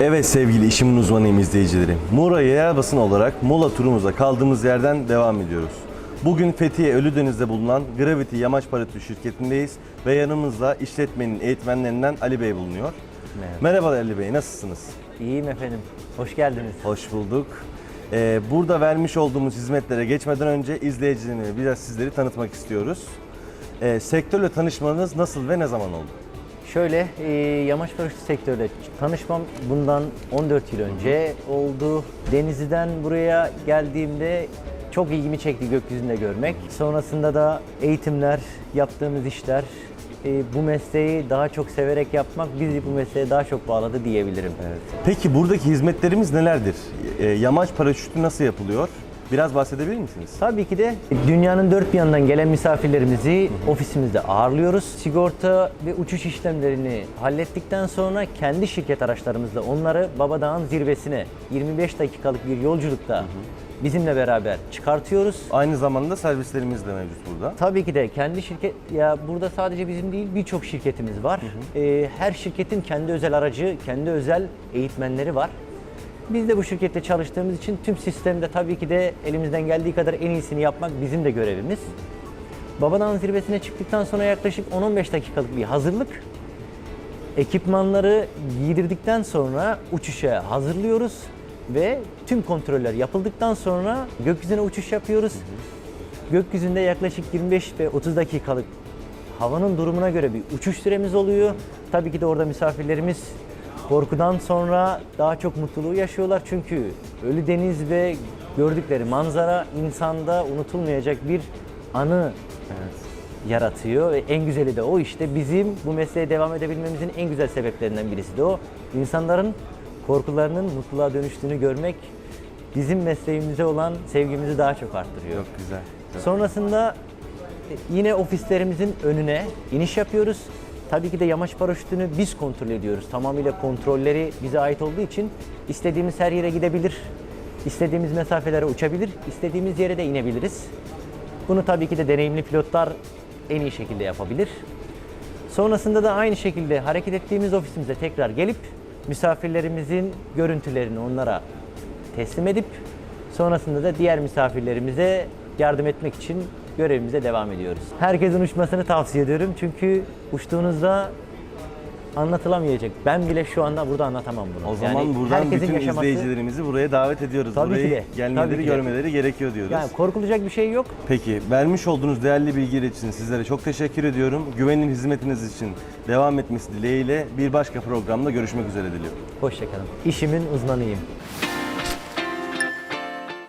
Evet sevgili işimin uzmanıyım izleyicileri. Muğla Yerel Basın olarak Muğla turumuza kaldığımız yerden devam ediyoruz. Bugün Fethiye Ölüdeniz'de bulunan Gravity Yamaç Paratü şirketindeyiz ve yanımızda işletmenin eğitmenlerinden Ali Bey bulunuyor. Merhaba. Merhaba Ali Bey, nasılsınız? İyiyim efendim. Hoş geldiniz. Hoş bulduk. Ee, burada vermiş olduğumuz hizmetlere geçmeden önce izleyicilerine biraz sizleri tanıtmak istiyoruz. Ee, sektörle tanışmanız nasıl ve ne zaman oldu? Şöyle, e, yamaç paraşütü sektörüyle tanışmam bundan 14 yıl önce oldu. Denizli'den buraya geldiğimde çok ilgimi çekti gökyüzünde görmek. Sonrasında da eğitimler, yaptığımız işler, e, bu mesleği daha çok severek yapmak bizi bu mesleğe daha çok bağladı diyebilirim. Peki buradaki hizmetlerimiz nelerdir? Ee, yamaç paraşütü nasıl yapılıyor? Biraz bahsedebilir misiniz? Tabii ki de dünyanın dört bir yanından gelen misafirlerimizi ofisimizde ağırlıyoruz. Sigorta ve uçuş işlemlerini hallettikten sonra kendi şirket araçlarımızla onları Babadağ'ın zirvesine 25 dakikalık bir yolculukta bizimle beraber çıkartıyoruz. Aynı zamanda servislerimiz de mevcut burada. Tabii ki de kendi şirket ya burada sadece bizim değil birçok şirketimiz var. Ee, her şirketin kendi özel aracı, kendi özel eğitmenleri var. Biz de bu şirkette çalıştığımız için tüm sistemde tabii ki de elimizden geldiği kadar en iyisini yapmak bizim de görevimiz. Babadan zirvesine çıktıktan sonra yaklaşık 10-15 dakikalık bir hazırlık. Ekipmanları giydirdikten sonra uçuşa hazırlıyoruz ve tüm kontroller yapıldıktan sonra gökyüzüne uçuş yapıyoruz. Gökyüzünde yaklaşık 25 ve 30 dakikalık havanın durumuna göre bir uçuş süremiz oluyor. Tabii ki de orada misafirlerimiz korkudan sonra daha çok mutluluğu yaşıyorlar. Çünkü Ölü Deniz ve gördükleri manzara insanda unutulmayacak bir anı yaratıyor ve en güzeli de o işte bizim bu mesleğe devam edebilmemizin en güzel sebeplerinden birisi de o. İnsanların korkularının mutluluğa dönüştüğünü görmek bizim mesleğimize olan sevgimizi daha çok arttırıyor. Çok güzel. Sonrasında e, yine ofislerimizin önüne iniş yapıyoruz. Tabii ki de yamaç paraşütünü biz kontrol ediyoruz. Tamamıyla kontrolleri bize ait olduğu için istediğimiz her yere gidebilir, istediğimiz mesafelere uçabilir, istediğimiz yere de inebiliriz. Bunu tabii ki de deneyimli pilotlar en iyi şekilde yapabilir. Sonrasında da aynı şekilde hareket ettiğimiz ofisimize tekrar gelip misafirlerimizin görüntülerini onlara teslim edip sonrasında da diğer misafirlerimize yardım etmek için görevimize devam ediyoruz. Herkesin uçmasını tavsiye ediyorum çünkü uçtuğunuzda anlatılamayacak. Ben bile şu anda burada anlatamam bunu. O zaman buradan herkesin bütün yaşaması- izleyicilerimizi buraya davet ediyoruz. Tabii Burayı ki de, gelmeleri, tabii ki de. görmeleri gerekiyor diyoruz. Yani korkulacak bir şey yok. Peki, vermiş olduğunuz değerli bilgiler için sizlere çok teşekkür ediyorum. Güvenilir hizmetiniz için devam etmesi dileğiyle bir başka programda görüşmek üzere diliyorum. Hoşçakalın. İşimin uzmanıyım.